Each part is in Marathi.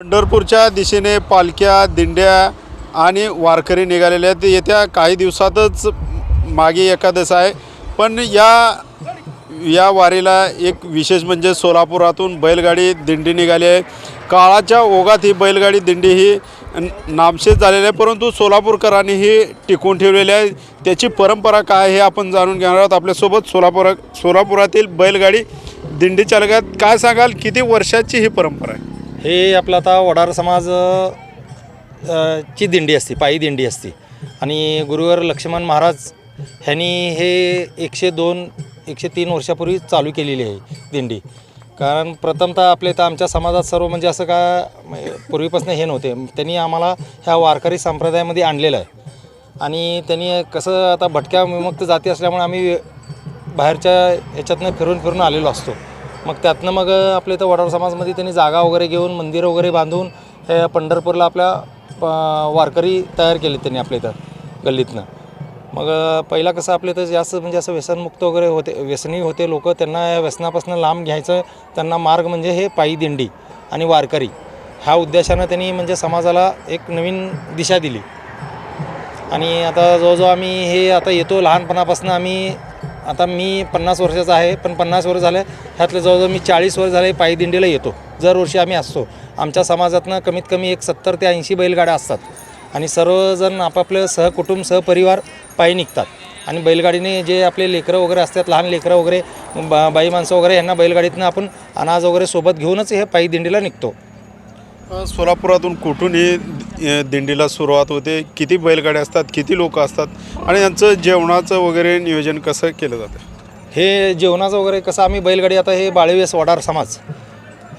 पंढरपूरच्या दिशेने पालख्या दिंड्या आणि वारकरी निघालेल्या आहेत. येत्या काही दिवसातच मागे एकादश आहे. पण या या वारीला एक विशेष म्हणजे सोलापुरातून बैलगाडी दिंडी निघाली आहे. काळाच्या ओघात ही बैलगाडी दिंडी ही नामशेष झालेली आहे. परंतु सोलापूरकरांनी ही टिकवून ठेवलेली आहे. त्याची परंपरा काय हे आपण जाणून घेणार आहोत. आपल्यासोबत सोलापूर सोलापुरातील बैलगाडी दिंडी चालक आहेत. काय सांगाल? किती वर्षाची ही परंपरा आहे? हे आपलं आता वडार समाज अ, ची दिंडी असते पायी दिंडी असते. आणि गुरुवर लक्ष्मण महाराज ह्यांनी हे एकशे दोन एकशे तीन वर्षापूर्वी चालू केलेली आहे दिंडी. कारण प्रथमतः आपल्या इथं आमच्या समाजात सर्व म्हणजे असं का म्हणजे पूर्वीपासून हे नव्हते. त्यांनी आम्हाला ह्या वारकरी संप्रदायामध्ये आणलेलं आहे. आणि त्यांनी कसं आता भटक्या विमुक्त जाती असल्यामुळे आम्ही बाहेरच्या ह्याच्यातनं फिरून फिरून आलेलो असतो. मग त्यातनं मग आपल्या इथं वडार समाजमध्ये त्यांनी जागा वगैरे घेऊन मंदिर वगैरे बांधून हे पंढरपूरला आपल्या प- वारकरी तयार केले त्यांनी आपल्या इथं गल्लीतनं. मग पहिला कसं आपल्या इथं जास्त म्हणजे असं व्यसनमुक्त वगैरे होते व्यसनी होते लोक त्यांना या व्यसनापासून लांब घ्यायचं त्यांना मार्ग म्हणजे हे पायी दिंडी आणि वारकरी. ह्या उद्देशानं त्यांनी म्हणजे समाजाला एक नवीन दिशा दिली. आणि आता जवळजवळ आम्ही हे आता येतो लहानपणापासून आम्ही आता मी पन्नास वर्षाचा आहे पण पन्नास वर्ष झालं ह्यातलं जवळजवळ मी चाळीस वर्ष झाले पायी दिंडीला येतो. दरवर्षी आम्ही असतो. आमच्या समाजातनं कमीत कमी एक सत्तर ते ऐंशी बैलगाड्या असतात. आणि सर्वजण आपापलं सहकुटुंब सहपरिवार पायी निघतात. आणि बैलगाडीने जे आपले लेकरं वगैरे असतात लहान लेकरं वगैरे बा बाई माणसं वगैरे यांना बैलगाडीतनं आपण अनाज वगैरे सोबत घेऊनच हे पायी दिंडीला निघतो. सोलापुरातून कुठून ही दिंडीला सुरुवात होते. किती बैलगाड्या असतात किती लोक असतात आणि यांचं जेवणाचं वगैरे नियोजन कसं केलं जातं? हे जेवणाचं वगैरे कसं आम्ही बैलगाडी आता हे बाळेवेस वडार समाज.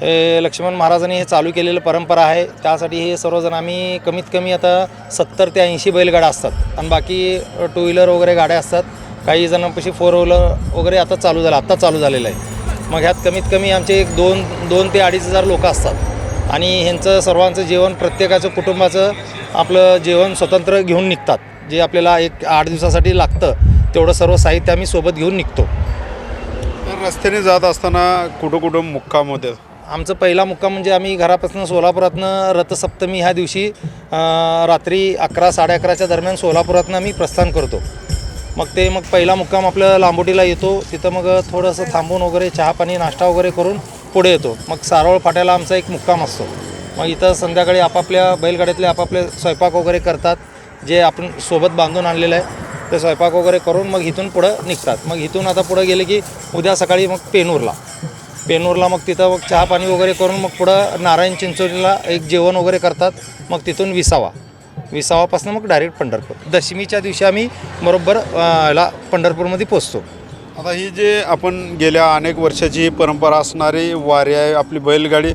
हे लक्ष्मण महाराजांनी हे चालू केलेलं परंपरा आहे. त्यासाठी हे सर्वजण आम्ही कमीत कमी आता सत्तर ते ऐंशी बैलगाड्या असतात. आणि बाकी टू व्हीलर वगैरे गाड्या असतात. काही जणांपाशी फोर व्हीलर वगैरे आता चालू झालं आत्ता चालू झालेलं आहे. मग ह्यात कमीत कमी आमचे एक दोन दोन ते अडीच हजार लोकं असतात. आणि ह्यांचं सर्वांचं जेवण प्रत्येकाचं कुटुंबाचं आपलं जेवण स्वतंत्र घेऊन निघतात. जे आपल्याला एक आठ दिवसासाठी लागतं तेवढं सर्व साहित्य आम्ही सोबत घेऊन निघतो. तर रस्त्याने जात असताना कुठं कुठं मुक्काम होते? आमचं पहिला मुक्काम म्हणजे आम्ही घरापासून सोलापुरातनं रथसप्तमी ह्या दिवशी रात्री अकरा साडे अकराच्या दरम्यान सोलापुरातनं आम्ही प्रस्थान करतो. मग ते मग पहिला मुक्काम आपलं लांबोटीला येतो. तिथं मग थोडंसं थांबून वगैरे चहा पाणी नाश्ता वगैरे करून पुढे येतो. मग सारोळ फाट्याला आमचा एक मुक्काम असतो. मग इथं संध्याकाळी आपापल्या बैलगाड्यातले आपापले स्वयंपाक वगैरे करतात. जे आपण सोबत बांधून आणलेलं आहे ते स्वयंपाक वगैरे करून मग इथून पुढं निघतात. मग इथून आता पुढं गेले की उद्या सकाळी मग पेनूरला. पेनूरला मग तिथं मग चहा पाणी वगैरे करून मग पुढं नारायण चिंचोलीला एक जेवण वगैरे करतात. मग तिथून विसावा. विसावापासून मग डायरेक्ट पंढरपूर. दशमीच्या दिवशी आम्ही बरोबर याला पंढरपूरमध्ये पोचतो. आता ही जे आपण गेल्या अनेक वर्षाची ही परंपरा असणारी वारी आहे आपली बैलगाडी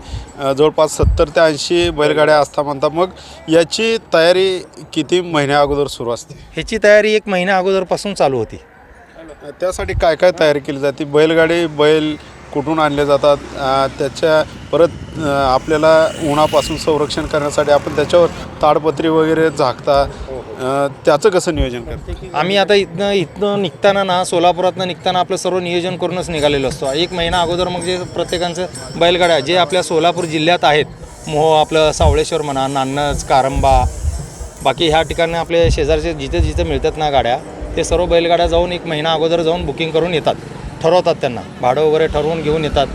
जवळपास सत्तर ते ऐंशी बैलगाड्या असता म्हणतात. मग याची तयारी किती महिन्या अगोदर सुरू असते? ह्याची तयारी एक महिन्या अगोदरपासून चालू होती. त्यासाठी काय काय तयारी केली जाते? बैलगाडी बैल कुठून आणले जातात? त्याच्या परत आपल्याला उन्हापासून संरक्षण करण्यासाठी आपण त्याच्यावर ताडपत्री वगैरे झाकता. अ, त्याचं कसं नियोजन करतं? आम्ही आता इथनं इथनं निघताना ना सोलापुरातनं निघताना आपलं सर्व नियोजन करूनच निघालेलो असतो. एक महिना अगोदर मग जे प्रत्येकांचं बैलगाड्या जे आपल्या सोलापूर जिल्ह्यात आहेत मोह आपलं सावळेश्वर म्हणा नान्नज कारंबा बाकी ह्या ठिकाणी आपले शेजारचे जिथे जिथे मिळतात ना गाड्या ते सर्व बैलगाड्या जाऊन एक महिना अगोदर जाऊन बुकिंग करून येतात. ठरवतात त्यांना. भाडं वगैरे ठरवून घेऊन येतात.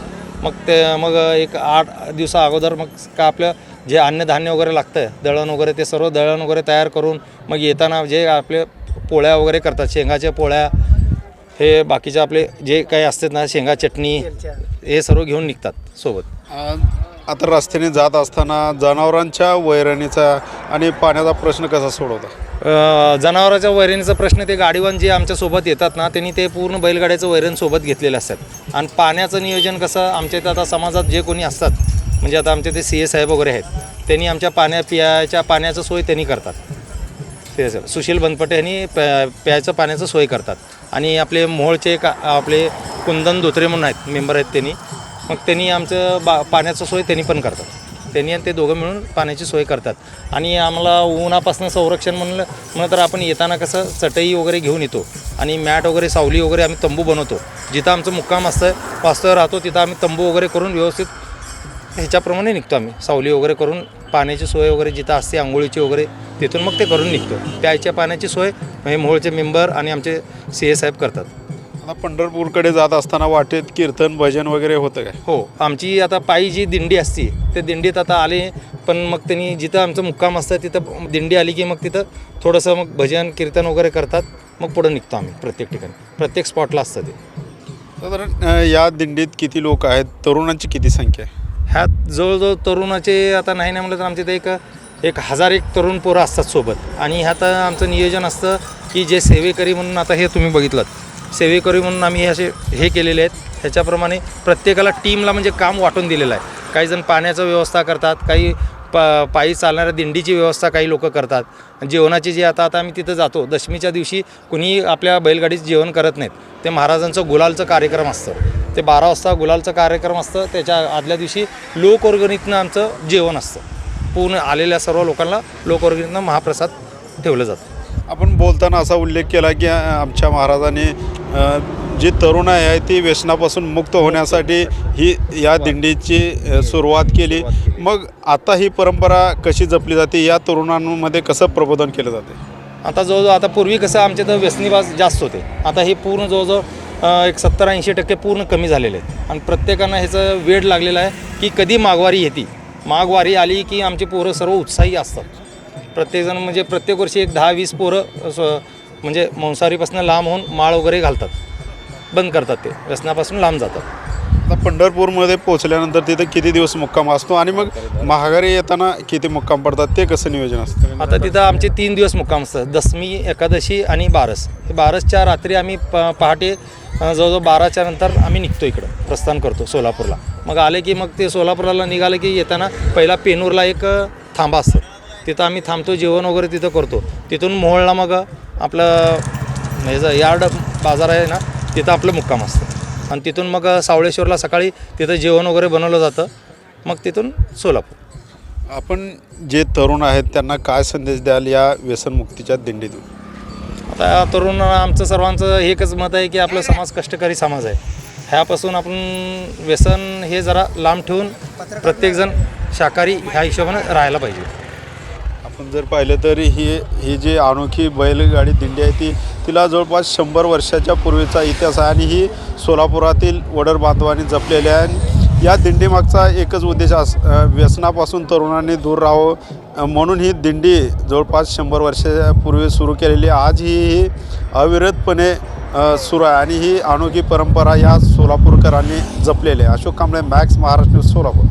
मग ते मग एक आठ दिवसा अगोदर मग का आपलं जे अन्नधान्य वगैरे लागतं दळण वगैरे ते सर्व दळण वगैरे तयार करून मग येताना जे आपले पोळ्या वगैरे करतात शेंगाच्या पोळ्या हे बाकीचे आपले जे काही असतात ना शेंगा चटणी हे सर्व घेऊन निघतात सोबत. आता रस्त्याने जात असताना जनावरांच्या वैरणीचा आणि पाण्याचा प्रश्न कसा सोडवता? अ, जनावरांच्या वैरणीचा प्रश्न ते गाडीवान जे आमच्यासोबत येतात ना त्यांनी ते पूर्ण बैलगाड्याचं वैरण सोबत घेतलेलं असतात. आणि पाण्याचं नियोजन कसं आमच्या इथं आता समाजात जे कोणी असतात म्हणजे आता आमचे ते सी ए साहेब वगैरे आहेत त्यांनी आमच्या पाण्या पियाच्या पाण्याचं सोय त्यांनी करतात. ते सर सुशील बनपटे यांनी प्या प्यायचं पाण्याचं सोय करतात. आणि आपले मोहोळचे का आपले कुंदन धोत्रे म्हणून आहेत मेंबर आहेत त्यांनी. मग त्यांनी आमचं बा पाण्याचं सोय त्यांनी पण करतात. त्यांनी आणि ते दोघं मिळून पाण्याची सोय करतात. आणि आम्हाला उन्हापासून संरक्षण म्हणलं म्हणलं तर आपण येताना कसं चटई वगैरे घेऊन येतो. आणि मॅट वगैरे सावली वगैरे आम्ही तंबू बनवतो. जिथं आमचं मुक्काम असतं वास्तव्य राहतो तिथं आम्ही तंबू वगैरे करून व्यवस्थित ह्याच्याप्रमाणे निघतो आम्ही. सावली वगैरे करून पाण्याची सोय वगैरे जिथं असते आंघोळीची वगैरे तिथून मग ते करून निघतो. प्यायच्या पाण्याची सोय हे मोहोळचे मेंबर आणि आमचे सी ए साहेब करतात. आता पंढरपूरकडे जात असताना वाटेत कीर्तन भजन वगैरे होतं काय? हो. आमची आता पायी जी दिंडी असते ते दिंडीत आता आले पण मग त्यांनी जिथं आमचं मुक्काम असतं तिथं दिंडी आली की मग तिथं थोडंसं मग भजन कीर्तन वगैरे करतात मग पुढं निघतो आम्ही प्रत्येक ठिकाणी. प्रत्येक स्पॉटला असतं ते. साधारण या दिंडीत किती लोक आहेत? तरुणांची किती संख्या आहे? ह्यात जवळजवळ तरुणाचे आता नाही नाही म्हटलं तर आमच्या इथे एक एक हजार एक तरुण पोरं असतात सोबत. आणि ह्यात आमचं नियोजन असतं की जे सेवेकरी म्हणून आता हे तुम्ही बघितलं सेवेकरी म्हणून आम्ही असे हे केलेले आहेत. ह्याच्याप्रमाणे प्रत्येकाला टीमला म्हणजे काम वाटून दिलेलं आहे. काही जण पाण्याचं व्यवस्था करतात काही पा पायी चालणाऱ्या दिंडीची व्यवस्था काही लोक करतात. जेवणाची जी आता आता आम्ही तिथं जातो. दशमीच्या दिवशी कुणी आपल्या बैलगाडीत जेवण करत नाहीत. ते महाराजांचं गुलालचं कार्यक्रम असतं. ते बारा वाजता गुलालचं कार्यक्रम असतं त्याच्या आदल्या दिवशी लोकवर्गणीतनं आमचं जेवण असतं. पूर्ण आलेल्या सर्व लोकांना लोकवर्गणीतनं महाप्रसाद ठेवलं जातं. आपण बोलताना असा उल्लेख केला की आमच्या महाराजांनी जी तरुण आहे ती व्यसनापासून मुक्त होण्यासाठी ही या दिंडीची सुरुवात केली. मग आता ही परंपरा कशी जपली जाते? या तरुणांमध्ये कसं प्रबोधन केलं जाते? आता जवळजवळ आता पूर्वी कसं आमच्या इथं व्यसनीबाज जास्त होते. आता हे पूर्ण जवळजवळ एक सत्तर ऐंशी टक्के पूर्ण कमी झालेले आहेत. आणि प्रत्येकानं ह्याचं वेळ लागलेलं आहे की कधी माघवारी येते. माघवारी आली की आमची पोरं सर्व उत्साही असतात. प्रत्येकजण म्हणजे प्रत्येक वर्षी एक दहा वीस पोरं स्व- म्हणजे मांसाहारीपासून लांब होऊन माळ वगैरे घालतात. बंद करतात ते. व्यसनापासून लांब जातात. आता पंढरपूरमध्ये पोहोचल्यानंतर तिथं किती दिवस मुक्काम असतो आणि मग महागारी येताना किती मुक्काम पडतात? ते कसं नियोजन असतं? आता तिथं आमचे तीन दिवस मुक्काम असतात. दसमी एकादशी आणि बारस. हे बारसच्या रात्री आम्ही प पहाटे जवळजवळ बाराच्या नंतर आम्ही निघतो इकडं प्रस्थान करतो सोलापूरला. मग आले की मग ते सोलापूरला निघाले की येताना पहिला पेनूरला एक थांबा असतं. तिथं आम्ही थांबतो जेवण वगैरे तिथं करतो. तिथून मोहोळला मग आपलं ह्याचं यार्ड बाजार आहे ना तिथं आपलं मुक्काम असतं. आणि तिथून मग सावळेश्वरला सकाळी तिथं जेवण वगैरे बनवलं जातं. मग तिथून सोलापूर. आपण जे तरुण आहेत त्यांना काय संदेश द्याल या व्यसनमुक्तीच्या दिंडीतून? आता तरुण आमचं सर्वांचं एकच मत आहे की आपला समाज कष्टकरी समाज आहे. ह्यापासून आपण व्यसन हे जरा लांब ठेवून प्रत्येकजण शाकाहारी ह्या हिशोबानं राहायला पाहिजे. आपण जर पाहिलं तर ही ही जी अनोखी बैलगाडी दिंडी आहे ती तिला जवळपास शंभर वर्षाच्या पूर्वीचा इतिहास आहे आणि ही सोलापुरातील वडर बांधवांनी जपलेल्या आहे. या दिंडीमागचा एकच उद्देश अस व्यसनापासून तरुणांनी दूर राहावं म्हणून ही दिंडी जवळपास शंभर वर्षापूर्वी सुरू केलेली. आज ही ही अविरतपणे सुरू आहे आणि ही अनोखी परंपरा या सोलापूरकरांनी जपलेली आहे. अशोक कांबळे मॅक्स महाराष्ट्र सोलापूर.